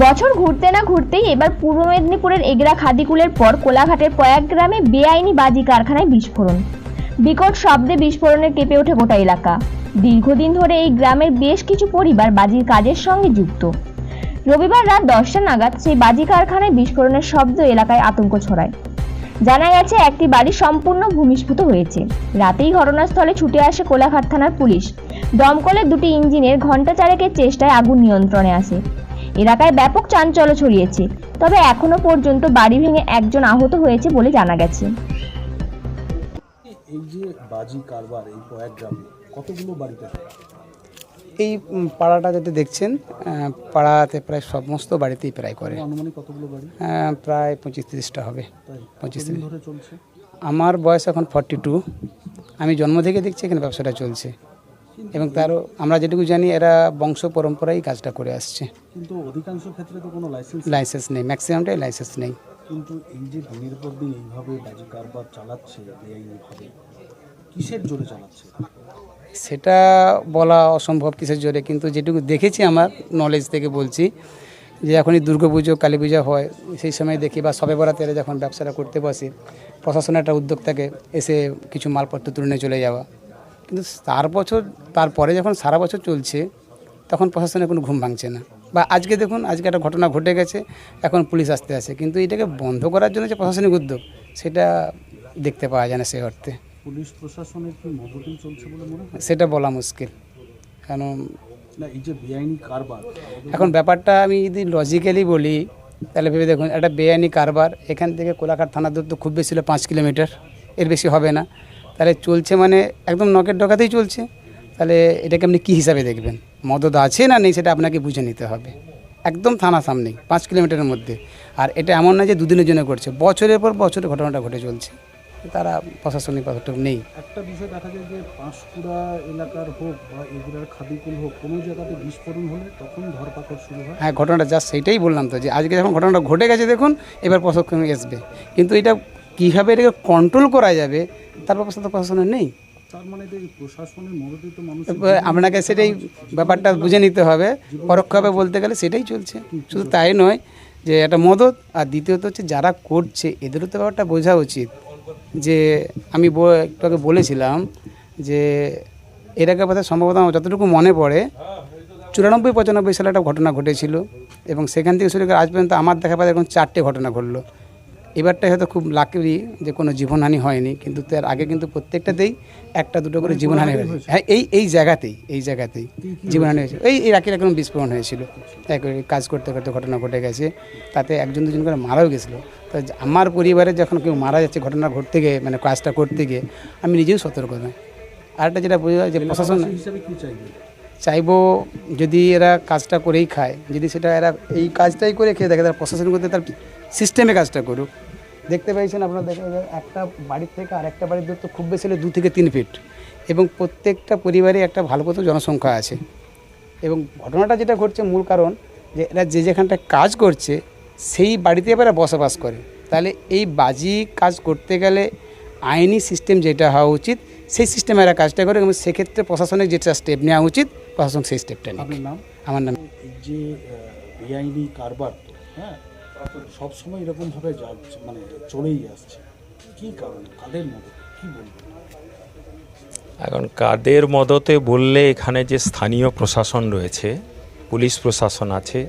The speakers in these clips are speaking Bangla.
বছর ঘুরতে না ঘুরতেই এবার পূর্ব মেদিনীপুরের এগরা খাদিকুলের পর কোলাঘাটের প্রয়াগ গ্রামে বেআইনি বাজি কারখানায় বিস্ফোরণ। বিকট শব্দে বিস্ফোরণে কেঁপে ওঠে গোটা এলাকা। দীর্ঘদিন ধরে এই গ্রামের বেশ কিছু পরিবার বাজির কাজের সঙ্গে যুক্ত। রবিবার রাত দশটা নাগাদ সেই বাজি কারখানায় বিস্ফোরণের শব্দ এলাকায় আতঙ্ক ছড়ায়। জানা গেছে, একটি বাড়ি সম্পূর্ণ ভূমিষ্ভূত হয়েছে। রাতেই ঘটনাস্থলে ছুটে আসে কোলাঘাট থানার পুলিশ। দমকলের দুটি ইঞ্জিনের ঘণ্টা চারেকের চেষ্টায় আগুন নিয়ন্ত্রণে আসে। এলাকায় ব্যাপক চাঞ্চল্য ছড়িয়েছে। তবে এখনও পর্যন্ত বাড়ি ভেঙে একজন আহত হয়েছে বলে জানা গেছে। এই যে বাজি কারবার এই কয়েক গ্রামে কতগুলো বাড়িতে? এই পাড়াটা যেটা দেখছেন পাড়াতে প্রায় সমস্ত বাড়িতেই প্রায় করে। আনুমানিক কতগুলো বাড়ি? আহ, প্রায় পঁচিশ তিরিশটা হবে। পঁচিশ চলছে? আমার বয়স এখন ফর্টি টু আমি জন্ম থেকে দেখছি এখানে ব্যবসাটা চলছে। এবং তারও আমরা যেটুকু জানি এরা বংশ পরম্পরাই কাজটা করে আসছে। কিন্তু অধিকাংশ ক্ষেত্রে তো কোনো লাইসেন্স লাইসেন্স নেই ম্যাক্সিমামটাই লাইসেন্স নেই। কিন্তু এই যে দিনের পর দিন এইভাবে বাজি কারবার চালাচ্ছে বেআইনিভাবে কিসের জোরে চালাচ্ছে? সেটা বলা অসম্ভব কিসের জোরে কিন্তু যেটুকু দেখেছি আমার নলেজ থেকে বলছি যে এখনই দুর্গা পুজো কালী পূজা হয় সেই সময় দেখি বা সবে বরাতে এরা যখন ব্যবসাটা করতে বসে প্রশাসনের একটা উদ্যোগ থাকে এসে কিছু মালপত্র তুলে চলে যাওয়া। কিন্তু তার বছর তারপরে যখন সারা বছর চলছে তখন প্রশাসনের কোনো ঘুম ভাঙছে না। বা আজকে দেখুন আজকে একটা ঘটনা ঘটে গেছে এখন পুলিশ আসতে আসে। কিন্তু এটাকে বন্ধ করার জন্য যে প্রশাসনিক উদ্যোগ সেটা দেখতে পাওয়া যায় না সেই অর্থে। পুলিশ প্রশাসনের কি মদতই চলছে বলে মনে হয়? সেটা বলা মুশকিল। কারণ না এই যে বেআইনি কারবার এখন ব্যাপারটা আমি যদি লজিক্যালি বলি তাহলে ভেবে দেখুন একটা বেআইনি কারবার এখান থেকে কোলাঘাট থানা দূর তো খুব বেশি হলে পাঁচ কিলোমিটার। এর বেশি হবে না। তাহলে চলছে মানে একদম নকের ডকাতেই চলছে। তাহলে এটাকে আপনি কী হিসাবে দেখবেন? মদত আছে না নেই সেটা আপনাকে বুঝে নিতে হবে। একদম থানা সামনেই পাঁচ কিলোমিটারের মধ্যে। আর এটা এমন না যে দুদিনের জন্য করছে বছরের পর বছরের ঘটনাটা ঘটে চলছে। তারা প্রশাসনিক পদক্ষেপ নেই। একটা বিষয় দেখা যায় যে পাঁশকুড়া এলাকার হোক বা এগুলার খাদিকুল হোক কোনো জায়গাতে বিস্ফোরণ হলে তখন ধরপাকড় শুরু হয়। হ্যাঁ ঘটনাটা জাস্ট সেইটাই বললাম তো যে আজকে যখন ঘটনাটা ঘটে গেছে দেখুন এবার প্রশাসন আসবে। কিন্তু এটা কীভাবে এটাকে কন্ট্রোল করা যাবে তার ব্যবস্থা তো প্রশাসনের নেই। তার মানে তো প্রশাসনের এবার আপনাকে সেটাই ব্যাপারটা বুঝে নিতে হবে। পরোক্ষভাবে বলতে গেলে সেটাই চলছে। শুধু তাই নয় যে একটা মদত আর দ্বিতীয়ত হচ্ছে যারা করছে এদেরও তো ব্যাপারটা বোঝা উচিত। যে আমি একটু আগে বলেছিলাম যে এর আগে বোধহয় সম্ভবত আমার যতটুকু মনে পড়ে চুরানব্বই পঁচানব্বই সালে একটা ঘটনা ঘটেছিল এবং সেখান থেকে শুরু করে আজ পর্যন্ত আমার দেখা পায় এখন চারটে ঘটনা ঘটলো। এবারটাই হয়তো খুব লাকি যে কোনো জীবনহানি হয়নি কিন্তু তার আগে কিন্তু প্রত্যেকটাতেই একটা দুটো করে জীবনহানি হয়েছে। হ্যাঁ এই এই জায়গাতেই এই জায়গাতেই জীবনহানি হয়েছে। এই এই রাখি রকম বিস্ফোরণ হয়েছিল। এক কাজ করতে করতে ঘটনা ঘটে গেছে। তাতে একজন দুজন করে মারাও গেছিল। তো আমার পরিবারে যখন কেউ মারা যাচ্ছে ঘটনা ঘটতে গিয়ে মানে কাজটা করতে গিয়ে আমি নিজেও সতর্ক নয় আরেকটা যেটা বোঝা যায় যে প্রশাসন চাইবে যদি এরা কাজটা করেই খায়, যদি সেটা এরা এই কাজটাই করে খেয়ে দেখে তারা প্রশাসন করতে তার সিস্টেমে কাজটা করুক। দেখতে পাইছেন আপনারা দেখা যায় একটা বাড়ির থেকে আরেকটা বাড়ির দূরত্ব খুব বেশি হলে দু থেকে তিন ফিট এবং প্রত্যেকটা পরিবারে একটা ভালো মতো জনসংখ্যা আছে। এবং ঘটনাটা যেটা ঘটছে, মূল কারণ যে এরা যে যেখানটা কাজ করছে, সেই বাড়িতে এবার বসবাস করে। তাহলে এই বাজি কাজ করতে গেলে আইনি সিস্টেম যেটা হওয়া উচিত সেই সিস্টেমে এরা কাজটা করে এবং সেক্ষেত্রে প্রশাসনিক যেটা স্টেপ নেওয়া উচিত প্রশাসন সেই স্টেপটা নাম? আমার নাম যে বেআইনি কারবার হ্যাঁ? সবসময় এরকমভাবে যাচ্ছে মানে চলেই আসছে। কি কারণ? কাদের মধ্যে কি বলবেন? এখন কাদের মদতে বললে এখানে যে স্থানীয় প্রশাসন রয়েছে পুলিশ প্রশাসন আছে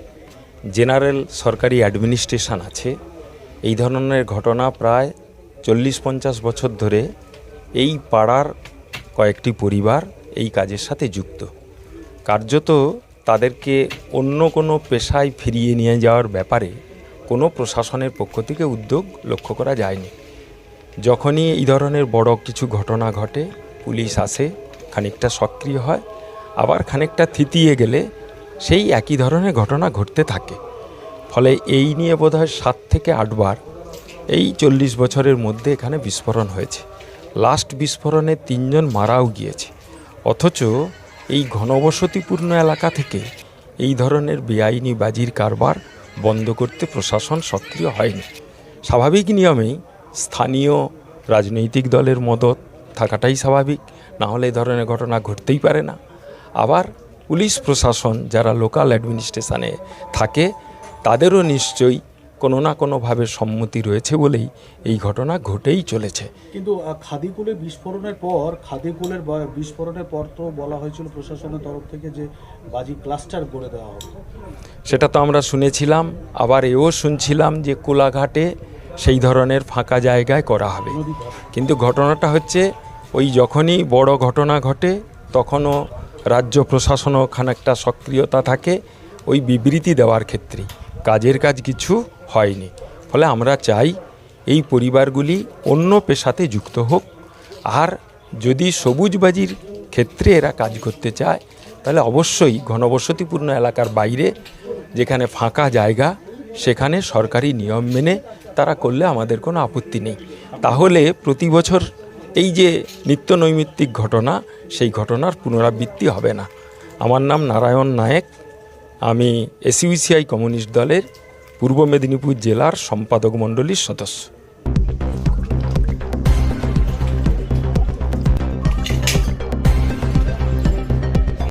জেনারেল সরকারি অ্যাডমিনিস্ট্রেশন আছে এই ধরনের ঘটনা প্রায় চল্লিশ পঞ্চাশ বছর ধরে এই পাড়ার কয়েকটি পরিবার এই কাজের সাথে যুক্ত। কার্যত তাদেরকে অন্য কোনো পেশায় ফিরিয়ে নিয়ে যাওয়ার ব্যাপারে কোনো প্রশাসনের পক্ষ থেকে উদ্যোগ লক্ষ্য করা যায়নি। যখনই এই ধরনের বড় কিছু ঘটনা ঘটে, পুলিশ আসে, খানিকটা সক্রিয় হয়, আবার খানিকটা থিতিয়ে গেলে সেই একই ধরনের ঘটনা ঘটতে থাকে। ফলে এই নিয়ে বোধহয় সাত থেকে আটবার এই চল্লিশ বছরের মধ্যে এখানে বিস্ফোরণ হয়েছে। লাস্ট বিস্ফোরণে তিনজন মারাও গিয়েছে। অথচ এই ঘনবসতিপূর্ণ এলাকা থেকে এই ধরনের বেআইনি বাজির কারবার বন্ধ করতে প্রশাসন সক্রিয় হয়নি। স্বাভাবিক নিয়মেই স্থানীয় রাজনৈতিক দলের মদত থাকাটাই স্বাভাবিক, না হলে এই ধরনের ঘটনা ঘটতেই পারে না। আবার পুলিশ প্রশাসন যারা লোকাল অ্যাডমিনিস্ট্রেশনে থাকে, তাদেরও নিশ্চয়ই কোনো না কোনোভাবে সম্মতি রয়েছে বলেই এই ঘটনা ঘটেই চলেছে। কিন্তু খাদিকুলে বিস্ফোরণের পর খাদিকুলের বিস্ফোরণের পর তো বলা হয়েছিল প্রশাসনের তরফ থেকে যে বাজি ক্লাস্টার করে দেওয়া হবে। সেটা তো আমরা শুনেছিলাম আবার এও শুনছিলাম যে কোলাঘাটে সেই ধরনের ফাঁকা জায়গায় করা হবে। কিন্তু ঘটনাটা হচ্ছে ওই যখনই বড় ঘটনা ঘটে তখনও রাজ্য প্রশাসনও খানিকটা সক্রিয়তা থাকে ওই বিবৃতি দেওয়ার ক্ষেত্রে কাজের কাজ কিছু হয়নি। ফলে আমরা চাই এই পরিবারগুলি অন্য পেশাতে যুক্ত হোক। আর যদি সবুজবাজির ক্ষেত্রে এরা কাজ করতে চায়, তাহলে অবশ্যই ঘনবসতিপূর্ণ এলাকার বাইরে যেখানে ফাঁকা জায়গা, সেখানে সরকারি নিয়ম মেনে তারা করলে আমাদের কোনো আপত্তি নেই। তাহলে প্রতি বছর এই যে নিত্য নৈমিত্তিক ঘটনা, সেই ঘটনার পুনরাবৃত্তি হবে না। আমার নাম নারায়ণ নায়েক। আমি এসইউসিআই কমিউনিস্ট দলের পূর্ব মেদিনীপুর জেলার সম্পাদক মণ্ডলীর সদস্য।